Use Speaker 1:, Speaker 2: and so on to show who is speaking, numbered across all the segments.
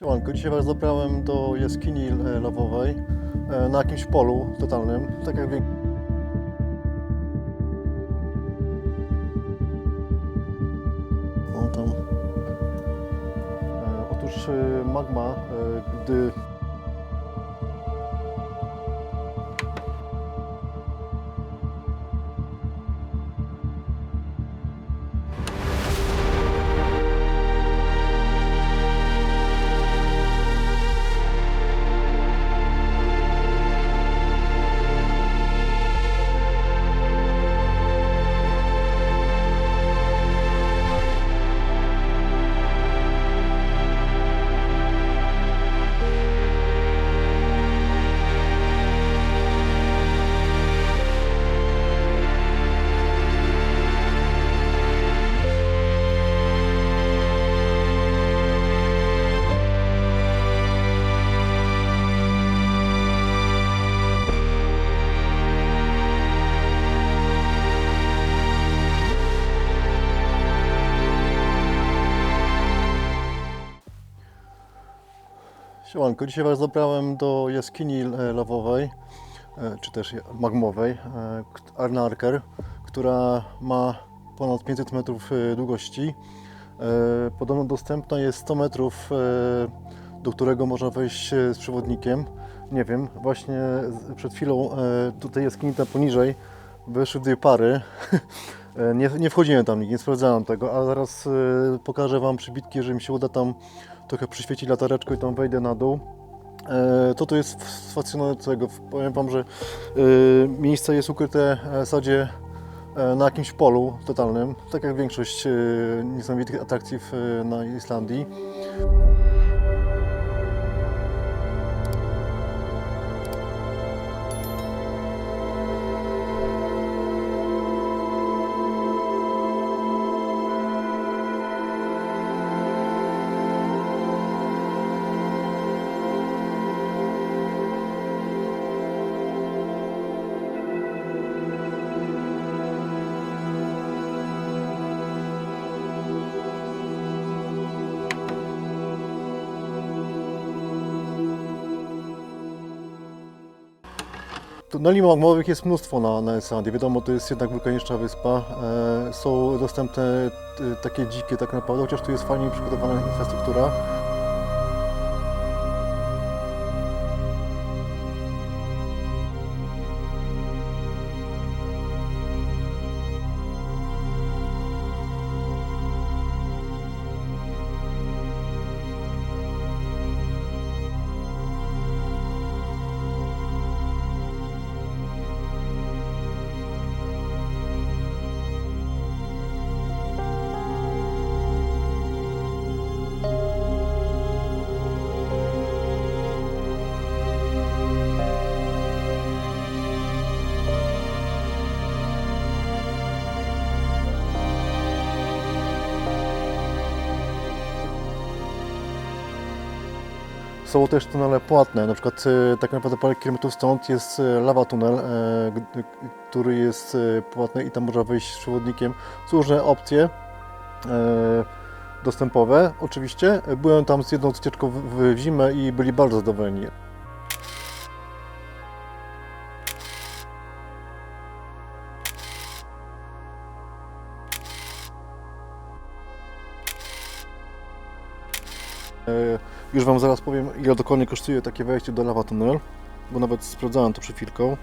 Speaker 1: Siemanko, dzisiaj Was zabrałem do jaskini e, lawowej e, na jakimś polu totalnym, tak jak wie... O tam. E, Otóż magma, gdy Siemanko, dzisiaj Was zabrałem do jaskini e, lawowej, e, czy też magmowej, e, Arnarker, która ma ponad 500 metrów długości. Podobno dostępna jest 100 metrów, do którego można wejść z przewodnikiem. Nie wiem, właśnie przed chwilą tej jaskini tam poniżej weszły dwie pary. Nie, nie wchodziłem tam, nie sprawdzałem tego, ale zaraz pokażę Wam przybitki, że mi się uda tam trochę przyświecić latareczką i tam wejdę na dół. E, To tu jest fascynującego. Powiem Wam, że e, miejsce jest ukryte w zasadzie e, na jakimś polu totalnym, tak jak większość e, niesamowitych atrakcji na Islandii. Tuneli magmowych jest mnóstwo na, na Islandii. Wiadomo, to jest jednak wulkaniczna wyspa. E, są dostępne e, takie dzikie tak naprawdę, chociaż tu jest fajnie przygotowana infrastruktura. Są też tunele płatne, na przykład e, tak naprawdę parę kilometrów stąd jest e, lawa tunel, e, który jest płatny i tam można wejść z przewodnikiem. Są różne opcje dostępowe oczywiście. Byłem tam z jedną wycieczką w zimę i byli bardzo zadowoleni. Już Wam zaraz powiem, ile dokładnie kosztuje takie wejście do Lava Tunnel, bo nawet sprawdzałem to przed chwilką.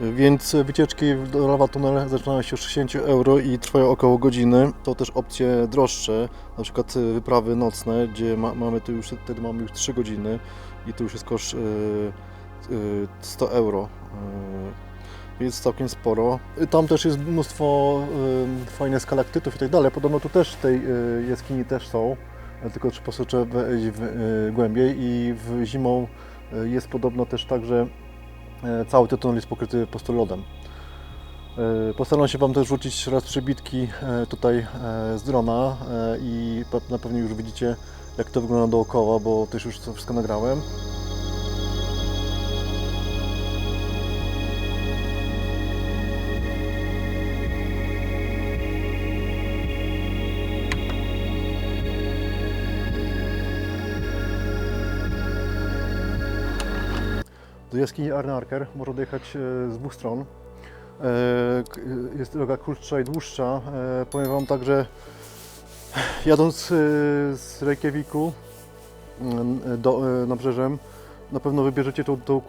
Speaker 1: E, Więc wycieczki do Lava Tunnel zaczynają się od 60 euro i trwają około godziny. To też opcje droższe, na przykład e, wyprawy nocne, gdzie ma, mamy tu już, wtedy mamy już 3 godziny i tu już jest koszt e, e, 100 euro. E, Więc całkiem sporo. E, Tam też jest mnóstwo e, fajnych skalaktytów i tak dalej. Podobno tu też w tej e, jaskini też są. Tylko po prostu trzeba w, e, głębiej i w zimą e, jest podobno też tak, że e, cały ten tunel jest pokryty po prostu lodem. E, Postaram się Wam też wrzucić raz przebitki e, tutaj z drona i na pewno już widzicie jak to wygląda dookoła, bo też już to wszystko nagrałem. Do jaskini Arnarker można dojechać e, z dwóch stron. E, k- Jest droga krótsza i dłuższa. E, Powiem Wam tak, że jadąc e, z Reykjaviku do, e, nabrzeżem, na pewno wybierzecie tą, tą e,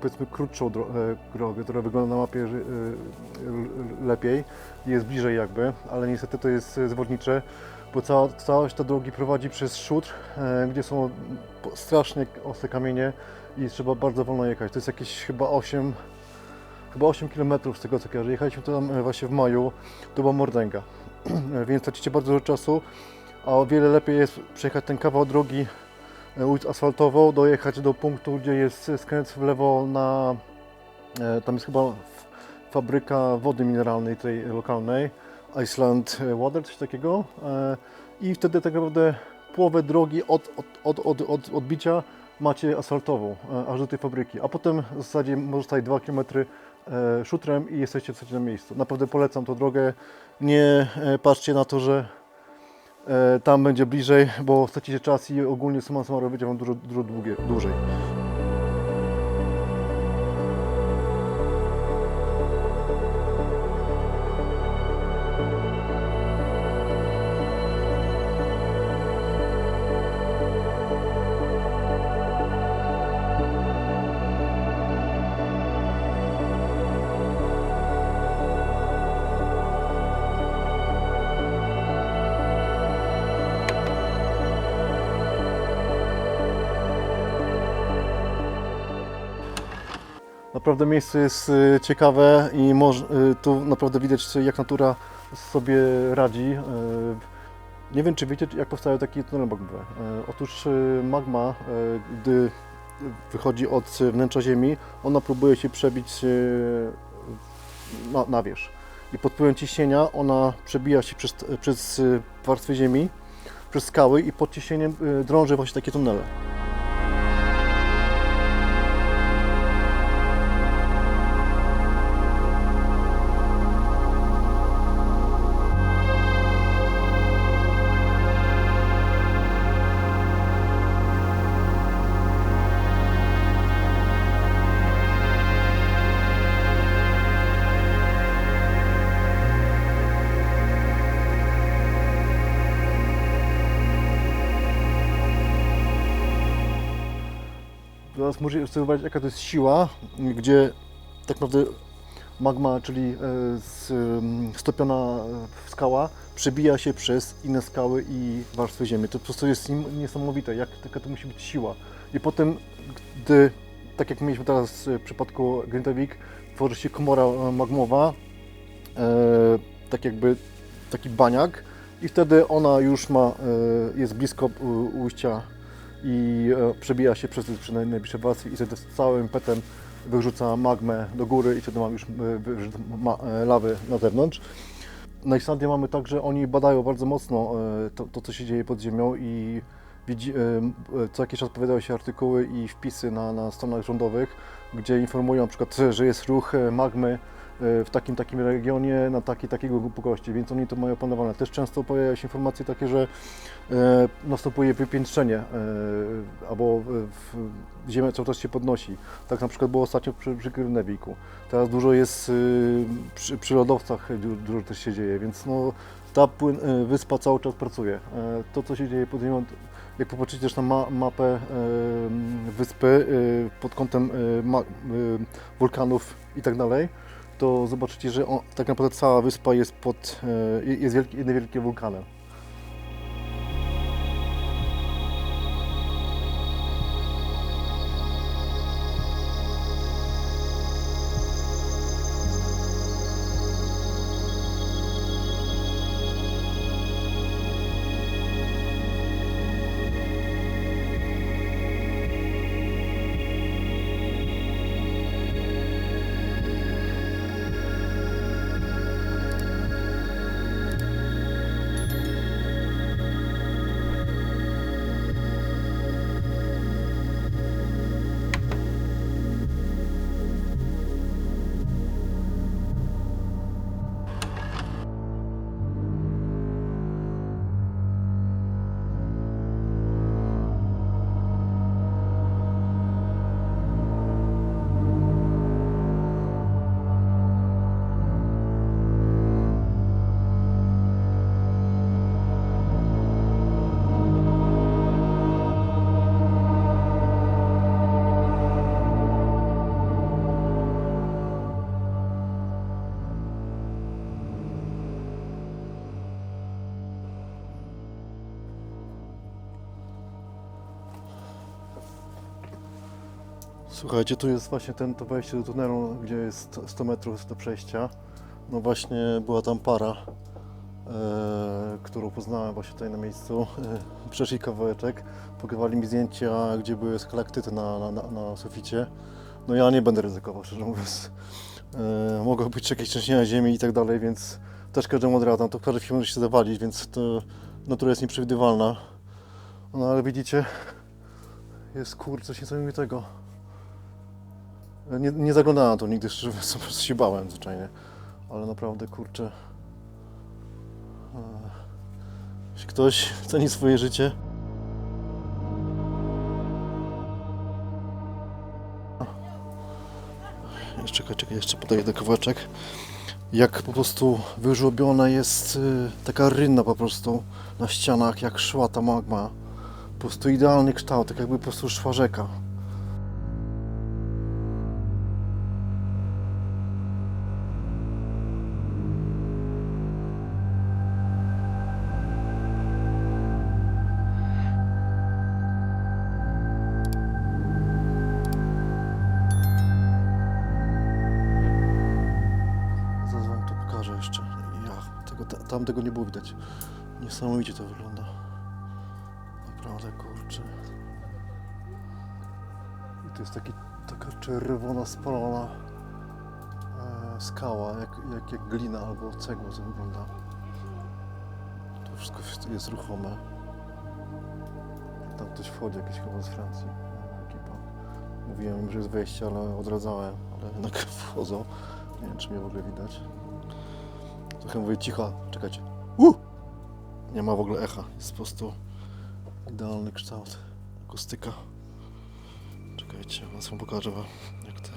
Speaker 1: powiedzmy krótszą dro- e, drogę, która wygląda na mapie e, lepiej, jest bliżej jakby, ale niestety to jest e, zwodnicze, bo cała, całość ta drogi prowadzi przez szutr, e, gdzie są strasznie ostre kamienie i trzeba bardzo wolno jechać. To jest jakieś chyba 8, chyba 8 km z tego co kojarzę. Jechaliśmy tam e, właśnie w maju, to była Mordęga, więc tracicie bardzo dużo czasu, a o wiele lepiej jest przejechać ten kawał drogi e, ulicą asfaltową, dojechać do punktu, gdzie jest skręt w lewo na, e, tam jest chyba fabryka wody mineralnej tej lokalnej, Iceland Water, coś takiego i wtedy tak naprawdę połowę drogi od, od, od, od, od odbicia macie asfaltową, e, aż do tej fabryki, a potem w zasadzie może stać 2 km e, szutrem i jesteście w zasadzie na miejscu. Naprawdę polecam tą drogę, nie e, patrzcie na to, że tam będzie bliżej, bo stracicie czas i ogólnie suma summarum będzie Wam dużo, dużo długie, dłużej. Naprawdę miejsce jest e, ciekawe i e, tu naprawdę widać jak natura sobie radzi. E, Nie wiem czy wiecie jak powstają takie tunele magmowe. Otóż magma, gdy wychodzi od wnętrza ziemi, ona próbuje się przebić na, na wierzch. I pod wpływem ciśnienia ona przebija się przez, przez warstwy ziemi, przez skały i pod ciśnieniem drąży właśnie takie tunele. Teraz możecie sobie wyobrazić, jaka to jest siła, gdzie tak naprawdę magma, czyli e, em, stopiona e, skała, przebija się przez inne skały i warstwy ziemi. To po prostu jest niesamowite, jak taka to musi być siła. I potem, gdy, tak jak mieliśmy teraz w przypadku Grintavik, tworzy się komora e, magmowa, tak jakby taki baniak i wtedy ona już ma, jest blisko ujścia i e, przebija się przez, przez naj- najbliższe warstwy i wtedy z całym petem wyrzuca magmę do góry i wtedy mamy już e, e, lawy na zewnątrz. Na Islandii mamy tak, że oni badają bardzo mocno to, to co się dzieje pod ziemią i co jakiś czas pojawiają się artykuły i wpisy na, na stronach rządowych, gdzie informują na przykład, że jest ruch magmy w takim takim regionie na takiej takiego głębokości, więc oni to mają planowane. Też często pojawiają się informacje takie, że e, następuje wypiętrzenie e, albo ziemia cały czas się podnosi. Tak na przykład było ostatnio przy, przy Grynnewiku. Teraz dużo jest przy, przy lodowcach, du- dużo też się dzieje, więc no, ta płyn, e, wyspa cały czas pracuje. E, to, co się dzieje pod ziemią, jak popatrzycie też na ma, mapę e, wyspy e, pod kątem e, e, wulkanów i tak dalej, to zobaczycie, że on, tak naprawdę cała wyspa jest pod, e, jest wielkie, jedne wielkie wulkany. Słuchajcie, tu jest właśnie ten, to wejście do tunelu, gdzie jest 100 metrów do przejścia. No właśnie była tam para, e, którą poznałem właśnie tutaj na miejscu. E, przeszli kawałeczek, pokazywali mi zdjęcia, gdzie były skalaktyty na, na, na, na suficie. No ja nie będę ryzykował, szczerze mówiąc. E, mogą być jakieś trzęsienia ziemi i tak dalej, więc też każdemu odradzam. To każdej chwili może się zawalić, więc to natura jest nieprzewidywalna. No ale widzicie, jest kur, coś niesamowitego. Nie, nie zaglądałem na to nigdy, szczerze mówiąc, po prostu się bałem zwyczajnie. Ale naprawdę, kurczę. e, Jeśli ktoś ceni swoje życie. Jeszcze, czekaj, czekaj, jeszcze podaję do kawałeczek. Jak po prostu wyżłobiona jest y, taka rynna po prostu na ścianach, jak szła ta magma. Po prostu idealny kształt, tak jakby po prostu szła rzeka. Tam tego nie było widać. Niesamowicie to wygląda. Naprawdę kurczę. I to jest taki, taka czerwona, spalona e, skała, jak, jak, jak glina albo cegła to wygląda. To wszystko jest- ruchome. Tam ktoś wchodzi, jakiś chyba z Francji. Ekipa. Mówiłem że jest wejście, ale odradzałem, ale jednak wchodzą. Nie wiem, czy mnie w ogóle widać. Trochę mówię cicho, czekajcie. Uh! Nie ma w ogóle echa, jest po prostu idealny kształt akustyka. Czekajcie, was wam pokażę wam, jak te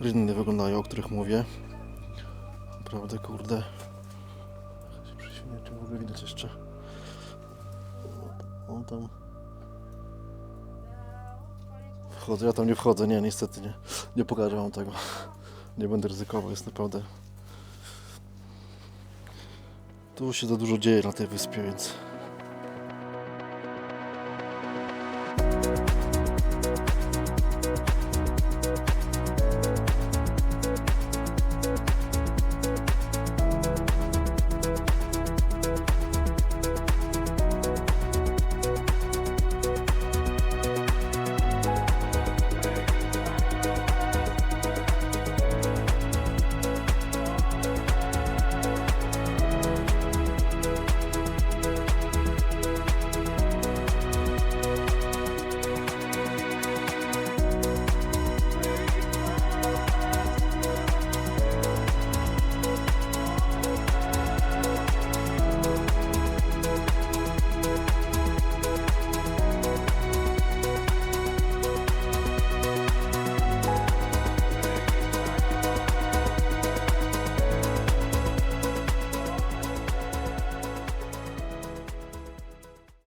Speaker 1: rynny wyglądają, o których mówię. Naprawdę, kurde. Się prześwietnie, czy w ogóle widać jeszcze. O, tam. Wchodzę, ja tam nie wchodzę, nie, niestety nie. Nie pokażę wam tego. Nie będę ryzykował, jest naprawdę. Tu się za dużo dzieje na tej wyspie, więc